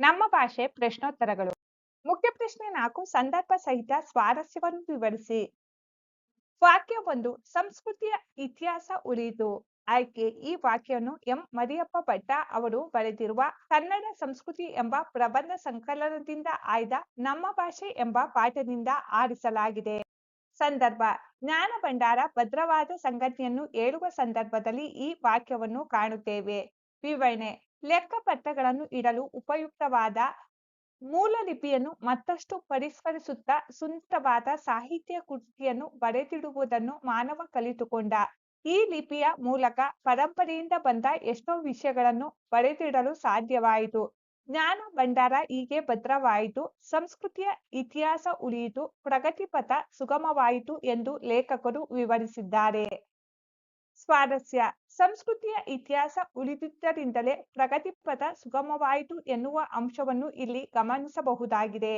ನಮ್ಮ ಭಾಷೆ ಪ್ರಶ್ನೋತ್ತರಗಳು. ಮುಖ್ಯ ಪ್ರಶ್ನೆ ನಾಲ್ಕು, ಸಂದರ್ಭ ಸಹಿತ ಸ್ವಾರಸ್ಯವನ್ನು ವಿವರಿಸಿ. ವಾಕ್ಯ ಒಂದು, ಸಂಸ್ಕೃತಿಯ ಇತಿಹಾಸ ಉಳಿಯಿತು ಆಯ್ಕೆ, ಈ ವಾಕ್ಯವನ್ನು ಎಂ. ಮರಿಯಪ್ಪ ಭಟ್ಟ ಅವರು ಬರೆದಿರುವ ಕನ್ನಡ ಸಂಸ್ಕೃತಿ ಎಂಬ ಪ್ರಬಂಧ ಸಂಕಲನದಿಂದ ಆಯ್ದ ನಮ್ಮ ಭಾಷೆ ಎಂಬ ಪಾಠದಿಂದ ಆರಿಸಲಾಗಿದೆ. ಸಂದರ್ಭ, ಜ್ಞಾನ ಭಂಡಾರ ಭದ್ರವಾದ ಸಂಗತಿಯನ್ನು ಹೇಳುವ ಸಂದರ್ಭದಲ್ಲಿ ಈ ವಾಕ್ಯವನ್ನು ಕಾಣುತ್ತೇವೆ. ವಿವರಣೆ ಲೆಕ್ಕಪತ್ರಗಳನ್ನು ಇಡಲು ಉಪಯುಕ್ತವಾದ ಮೂಲ ಲಿಪಿಯನ್ನು ಮತ್ತಷ್ಟು ಪರಿಷ್ಕರಿಸುತ್ತಾ ಸುಂದರವಾದ ಸಾಹಿತ್ಯ ಕೃತಿಯನ್ನು ಬರೆದಿಡುವುದನ್ನು ಮಾನವ ಕಲಿತುಕೊಂಡ. ಈ ಲಿಪಿಯ ಮೂಲಕ ಪರಂಪರೆಯಿಂದ ಬಂದ ಎಷ್ಟೋ ವಿಷಯಗಳನ್ನು ಬರೆದಿಡಲು ಸಾಧ್ಯವಾಯಿತು. ಜ್ಞಾನ ಭಂಡಾರ ಹೀಗೆ ಭದ್ರವಾಯಿತು. ಸಂಸ್ಕೃತಿಯ ಇತಿಹಾಸ ಉಳಿಯಿತು. ಪ್ರಗತಿಪಥ ಸುಗಮವಾಯಿತು ಎಂದು ಲೇಖಕರು ವಿವರಿಸಿದ್ದಾರೆ. ಸ್ವಾರಸ್ಯ. ಸಂಸ್ಕೃತಿಯ ಇತಿಹಾಸ ಉಳಿದಿದ್ದರಿಂದಲೇ ಪ್ರಗತಿಪಥ ಸುಗಮವಾಯಿತು ಎನ್ನುವ ಅಂಶವನ್ನು ಇಲ್ಲಿ ಗಮನಿಸಬಹುದಾಗಿದೆ.